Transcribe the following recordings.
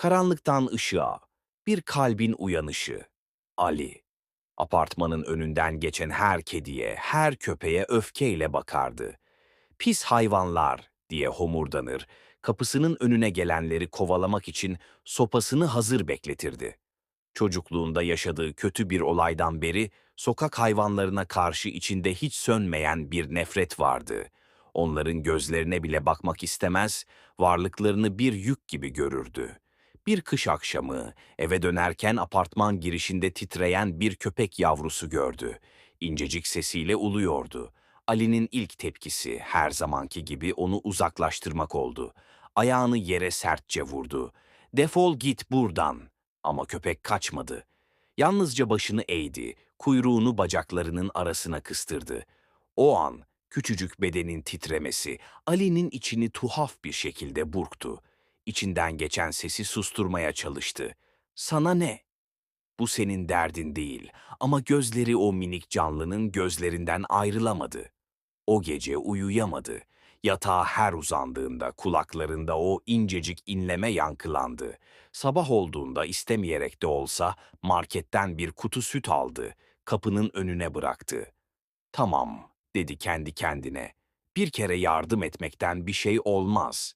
Karanlıktan ışığa, bir kalbin uyanışı. Ali. Apartmanın önünden geçen her kediye, her köpeğe öfkeyle bakardı. Pis hayvanlar diye homurdanır, kapısının önüne gelenleri kovalamak için sopasını hazır bekletirdi. Çocukluğunda yaşadığı kötü bir olaydan beri sokak hayvanlarına karşı içinde hiç sönmeyen bir nefret vardı. Onların gözlerine bile bakmak istemez, varlıklarını bir yük gibi görürdü. Bir kış akşamı eve dönerken apartman girişinde titreyen bir köpek yavrusu gördü. İncecik sesiyle uluyordu. Ali'nin ilk tepkisi her zamanki gibi onu uzaklaştırmak oldu. Ayağını yere sertçe vurdu. Defol git buradan. Ama köpek kaçmadı. Yalnızca başını eğdi, kuyruğunu bacaklarının arasına kıstırdı. O an küçücük bedenin titremesi Ali'nin içini tuhaf bir şekilde burktu. İçinden geçen sesi susturmaya çalıştı. Sana ne? Bu senin derdin değil ama gözleri o minik canlının gözlerinden ayrılamadı. O gece uyuyamadı. Yatağa her uzandığında kulaklarında o incecik inleme yankılandı. Sabah olduğunda istemeyerek de olsa marketten bir kutu süt aldı. Kapının önüne bıraktı. Tamam, dedi kendi kendine. Bir kere yardım etmekten bir şey olmaz.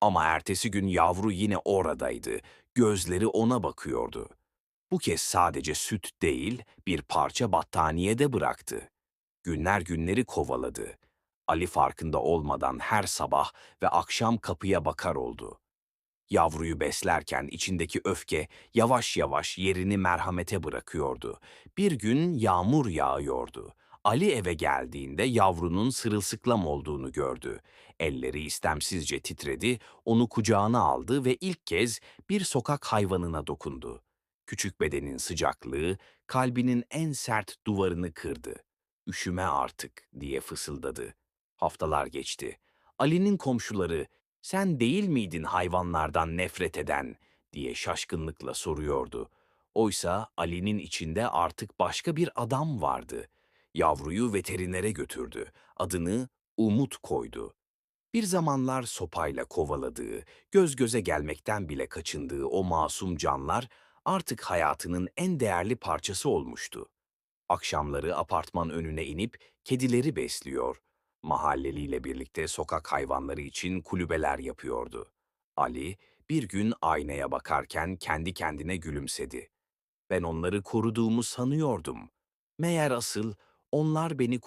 Ama ertesi gün yavru yine oradaydı. Gözleri ona bakıyordu. Bu kez sadece süt değil, bir parça battaniye de bıraktı. Günler günleri kovaladı. Ali farkında olmadan her sabah ve akşam kapıya bakar oldu. Yavruyu beslerken içindeki öfke yavaş yavaş yerini merhamete bırakıyordu. Bir gün yağmur yağıyordu. Ali eve geldiğinde yavrunun sırılsıklam olduğunu gördü. Elleri istemsizce titredi, onu kucağına aldı ve ilk kez bir sokak hayvanına dokundu. Küçük bedenin sıcaklığı kalbinin en sert duvarını kırdı. Üşüme artık diye fısıldadı. Haftalar geçti. Ali'nin komşuları sen değil miydin hayvanlardan nefret eden diye şaşkınlıkla soruyordu. Oysa Ali'nin içinde artık başka bir adam vardı. Yavruyu veterinere götürdü. Adını Umut koydu. Bir zamanlar sopayla kovaladığı, göz göze gelmekten bile kaçındığı o masum canlar artık hayatının en değerli parçası olmuştu. Akşamları apartman önüne inip kedileri besliyor, mahalleliyle birlikte sokak hayvanları için kulübeler yapıyordu. Ali bir gün aynaya bakarken kendi kendine gülümsedi. Ben onları koruduğumu sanıyordum. Meğer asıl onlar beni